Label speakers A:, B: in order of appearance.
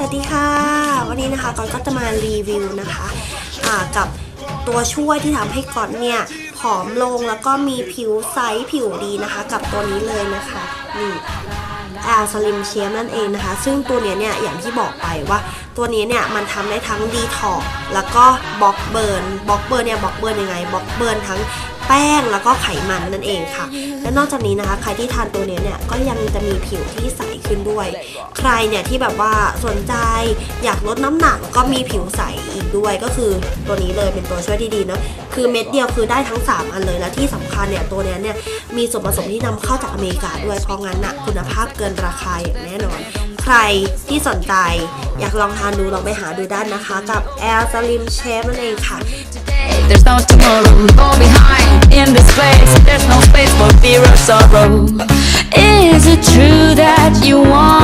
A: สวัสดีค่ะ วันนี้นะคะตอนก็จะมารีวิวนะคะะกับตัวช่วยที่ทำให้กอนเนี่ยผอมลงแล้วก็มีผิวใสผิวดีนะคะ กับตัวนี้เลยนะคะนี่แอลสลิมเชียมนั่นเองนะคะ ซึ่งตัวนี้เนี่ยอย่างที่บอกไปว่าตัวนี้เนี่ยมันทำได้ทั้งดีท็อกแล้วก็บล็อกเบิร์นบล็อกเบิร์นเนี่ยบล็อกเบิร์นยังไงบล็อกเบิร์นทั้ง แป้งแล้วก็ไขมันนั่นเองค่ะ และนอกจากนี้นะคะ ใครที่ทานตัวนี้เนี่ยก็ยังจะมีผิวที่ใสขึ้นด้วย ใครเนี่ยที่แบบว่าสนใจอยากลดน้ำหนักก็มีผิวใสอีกด้วยก็คือตัวนี้เลยเป็นตัวช่วยที่ดีเนาะคือเม็ดเดียวคือได้ทั้ง 3 อันเลยและที่สำคัญเนี่ยตัวนี้เนี่ยมีส่วนผสมที่นำเข้าจากอเมริกาด้วยเพราะงั้นนะคุณภาพเกินราคาอย่างแน่นอน ใครที่สนใจอยากลองทานดูลองไปหาดูได้นะคะ กับ L Slim Shape นั่นเองค่ะ
B: no tomorrow, fall behind in this place. There's no space for fear or sorrow. Is it true that you want?